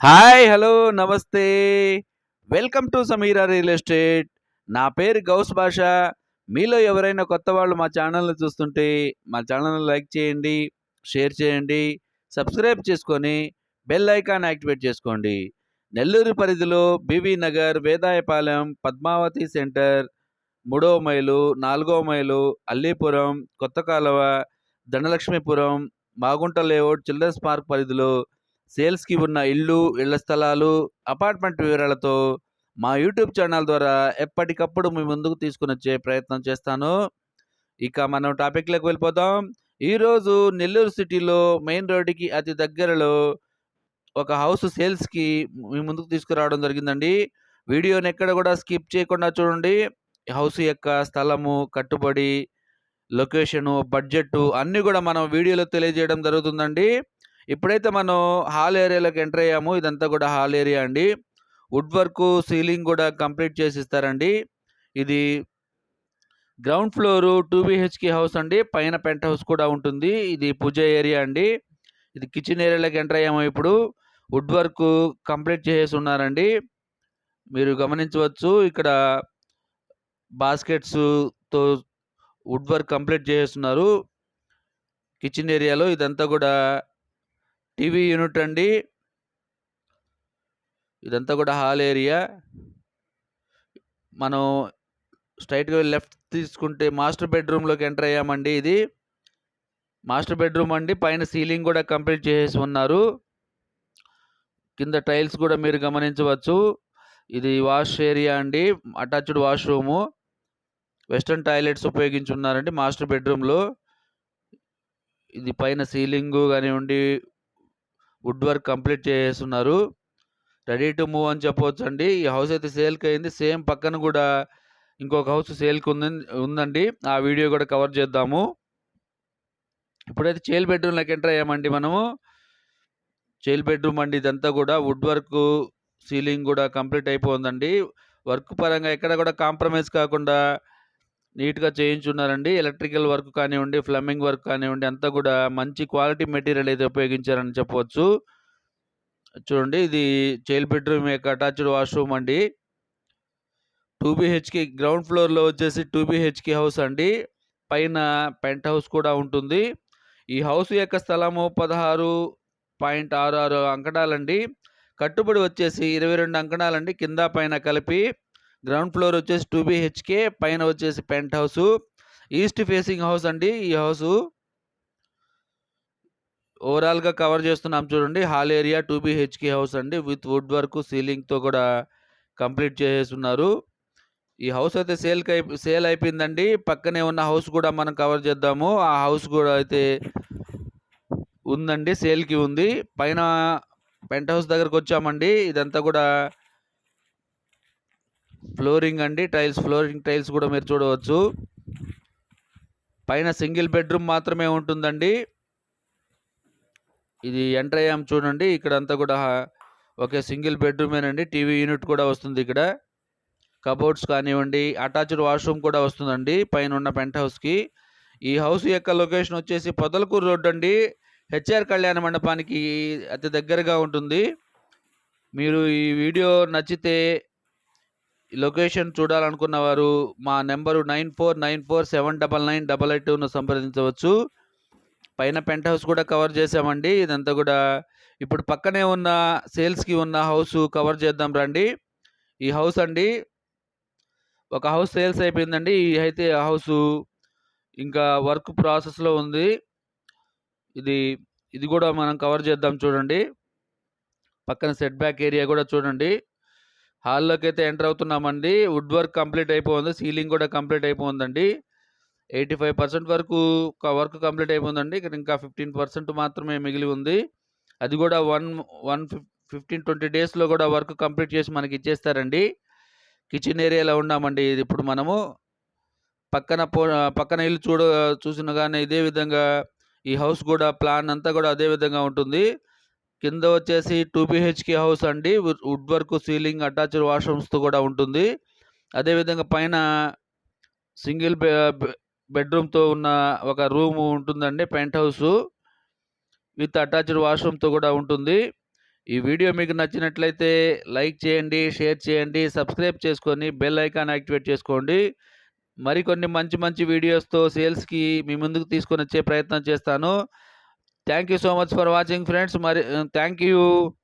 Hi hello నమస్తే. Welcome to Sameera real estate. నా పేరు గౌస్ భాష. మీలో ఎవరైనా కొత్త వాళ్ళు మా ఛానల్ని చూస్తుంటే మా ఛానల్ని లైక్ చేయండి షేర్ చేయండి సబ్స్క్రైబ్ చేసుకొని బెల్ ఐకాన్ యాక్టివేట్ చేసుకోండి. నెల్లూరు పరిధిలో బీవీ నగర్ వేదాయపాలెం పద్మావతి సెంటర్ మూడవ మైలు నాలుగవ మైలు అల్లీపురం కొత్త కాలువ Dhanalakshmipuram Magunta layout children's park పరిధిలో సేల్స్కి ఉన్న ఇల్లు ఇళ్ళ స్థలాలు అపార్ట్మెంట్ వివరాలతో మా యూట్యూబ్ ఛానల్ ద్వారా ఎప్పటికప్పుడు మీ ముందుకు తీసుకుని వచ్చే ప్రయత్నం చేస్తాను. ఇక మనం టాపిక్లోకి వెళ్ళిపోతాం ఈరోజు నెల్లూరు సిటీలో మెయిన్ రోడ్డుకి అతి దగ్గరలో ఒక హౌస్ సేల్స్కి మీ ముందుకు తీసుకురావడం జరిగిందండి. వీడియోని ఎక్కడ కూడా స్కిప్ చేయకుండా చూడండి. హౌస్ యొక్క స్థలము కట్టుబడి లొకేషను బడ్జెట్ అన్నీ కూడా మనం వీడియోలో తెలియజేయడం జరుగుతుందండి. ఇప్పుడైతే మనం హాల్ ఏరియాలోకి ఎంటర్ అయ్యాము. ఇదంతా కూడా హాల్ ఏరియా అండి. వుడ్ వర్క్ సీలింగ్ కూడా కంప్లీట్ చేసి ఇస్తారండి ఇది ground floor two BHK house అండి. పైన పెంట్ హౌస్ కూడా ఉంటుంది. ఇది పూజ ఏరియా అండి. ఇది కిచెన్ ఏరియాలోకి ఎంటర్ అయ్యాము ఇప్పుడు. వుడ్ వర్క్ కంప్లీట్ చేసేసి ఉన్నారండి మీరు గమనించవచ్చు ఇక్కడ బాస్కెట్స్తో వుడ్ వర్క్ కంప్లీట్ చేసేస్తున్నారు. కిచెన్ ఏరియాలో ఇదంతా కూడా టీవీ యూనిట్ అండి. ఇదంతా కూడా హాల్ ఏరియా. మనం స్ట్రైట్గా లెఫ్ట్ తీసుకుంటే మాస్టర్ బెడ్రూమ్లోకి ఎంటర్ అయ్యామండి ఇది. మాస్టర్ బెడ్రూమ్ అండి. పైన సీలింగ్ కూడా కంప్లీట్ చేసేసి ఉన్నారు. కింద టైల్స్ కూడా మీరు గమనించవచ్చు. ఇది వాష్ ఏరియా అండి. Attached washroom. వెస్ట్రన్ టాయిలెట్స్ ఉపయోగించున్నారండి మాస్టర్ బెడ్రూమ్లో. ఇది పైన సీలింగ్ కానివ్వండి వుడ్ వర్క్ కంప్లీట్ చేస్తున్నారు. రెడీ టు మూవ్ అని చెప్పవచ్చు అండి ఈ హౌస్ అయితే సేల్కి అయింది. సేమ్ పక్కన కూడా ఇంకొక హౌస్ సేల్కి ఉంది ఉందండి. ఆ వీడియో కూడా కవర్ చేద్దాము. ఇప్పుడైతే చైల్ బెడ్రూమ్లోకి ఎంటర్ అయ్యామండి మనము. చైల్ బెడ్రూమ్ అండి ఇదంతా కూడా. వుడ్ వర్క్ సీలింగ్ కూడా కంప్లీట్ అయిపోయిందండి. వర్క్ పరంగా ఎక్కడ కూడా కాంప్రమైజ్ కాకుండా నీట్గా చేయించున్నారండి. ఎలక్ట్రికల్ వర్క్ కానివ్వండి ఫ్లమ్మింగ్ వర్క్ కానివ్వండి అంతా కూడా మంచి క్వాలిటీ మెటీరియల్ అయితే ఉపయోగించారని చెప్పవచ్చు చూడండి ఇది చైల్డ్ బెడ్రూమ్ యొక్క అటాచ్డ్ వాష్రూమ్ అండి. టూ బీహెచ్కి గ్రౌండ్ ఫ్లోర్లో వచ్చేసి టూ బీహెచ్కి హౌస్ అండి. పైన పెంట్ హౌస్ కూడా ఉంటుంది. ఈ హౌస్ యొక్క స్థలము పదహారు పాయింట్ ఆరు ఆరు అంకణాలండి. కట్టుబడి వచ్చేసి ఇరవై రెండు అంకణాలండి. కింద పైన కలిపి గ్రౌండ్ ఫ్లోర్ వచ్చేసి టూ బిహెచ్కే పైన వచ్చేసి penthouse east facing house అండి ఈ హౌస్. ఓవరాల్గా కవర్ చేస్తున్నాం చూడండి hall area two BHK house అండి విత్ వుడ్ వర్క్ సీలింగ్తో కూడా కంప్లీట్ చేసేస్తున్నారు ఈ హౌస్ అయితే సేల్కి అయి సేల్ అయిపోయిందండి పక్కనే ఉన్న హౌస్ కూడా మనం కవర్ చేద్దాము ఆ హౌస్ కూడా అయితే ఉందండి సేల్కి ఉంది. పైన పెంట్ హౌస్ దగ్గరకు వచ్చామండి ఇదంతా కూడా ఫ్లోరింగ్ అండి టైల్స్ ఫ్లోరింగ్ టైల్స్ కూడా మీరు చూడవచ్చు. పైన సింగిల్ బెడ్రూమ్ మాత్రమే ఉంటుందండి. ఇది ఎంటర్ అయ్యాం చూడండి ఇక్కడ అంతా కూడా ఒకే సింగిల్ బెడ్రూమేనండి. టీవీ యూనిట్ కూడా వస్తుంది ఇక్కడ. కబోర్డ్స్ కానివ్వండి అటాచ్డ్ వాష్రూమ్ కూడా వస్తుందండి పైన ఉన్న పెంట్ హౌస్కి. ఈ హౌస్ యొక్క లొకేషన్ వచ్చేసి పొదలకూరు రోడ్ అండి. హెచ్ఆర్ కళ్యాణ మండపానికి అతి దగ్గరగా ఉంటుంది. మీరు ఈ వీడియో నచ్చితే లొకేషన్ చూడాలనుకున్న వారు మా number nine four nine four seven double nine double eight టూను సంప్రదించవచ్చు. పైన పెంట్ హౌస్ కూడా కవర్ చేసామండి ఇదంతా కూడా ఇప్పుడు పక్కనే ఉన్న సేల్స్కి ఉన్న హౌస్ కవర్ చేద్దాం రండి. ఈ హౌస్ అండి. ఒక హౌస్ సేల్స్ అయిపోయిందండి. ఈ అయితే హౌస్ ఇంకా వర్క్ ప్రాసెస్లో ఉంది. ఇది ఇది కూడా మనం కవర్ చేద్దాం చూడండి. పక్కన సెట్ బ్యాక్ ఏరియా కూడా చూడండి. హాల్లోకి అయితే ఎంటర్ అవుతున్నామండి. వుడ్ వర్క్ కంప్లీట్ అయిపోయింది. సీలింగ్ కూడా కంప్లీట్ అయిపోయిందండి. ఎయిటీ ఫైవ్ పర్సెంట్ వరకు వర్క్ కంప్లీట్ అయిపోయిందండి. ఇక్కడ ఇంకా ఫిఫ్టీన్ పర్సెంట్ మాత్రమే మిగిలి ఉంది. అది కూడా వన్ వన్ ఫిఫ్టీన్ ట్వంటీ డేస్లో కూడా వర్క్ కంప్లీట్ చేసి మనకి ఇచ్చేస్తారండి. కిచెన్ ఏరియాలో ఉన్నామండి ఇది ఇప్పుడు మనము. పక్కన పో పక్కన ఇల్లు చూడ చూసిన కానీ ఇదే విధంగా ఈ హౌస్ కూడా ప్లాన్ అంతా కూడా అదే విధంగా ఉంటుంది. కింద వచ్చేసి టూ బిహెచ్కే హౌస్ అండి. వుడ్ వర్క్ సీలింగ్ అటాచ్డ్ వాష్రూమ్స్తో కూడా ఉంటుంది. అదేవిధంగా పైన సింగిల్ బెడ్రూమ్తో ఉన్న ఒక రూమ్ ఉంటుందండి పెంట్ హౌస్. విత్ అటాచ్డ్ వాష్రూమ్తో కూడా ఉంటుంది. ఈ వీడియో మీకు నచ్చినట్లయితే లైక్ చేయండి షేర్ చేయండి సబ్స్క్రైబ్ చేసుకొని బెల్ ఐకాన్ యాక్టివేట్ చేసుకోండి. మరికొన్ని మంచి మంచి వీడియోస్తో సేల్స్కి మీ ముందుకు తీసుకొని వచ్చే ప్రయత్నం చేస్తాను. thank you so much for watching friends. Uh, thank you.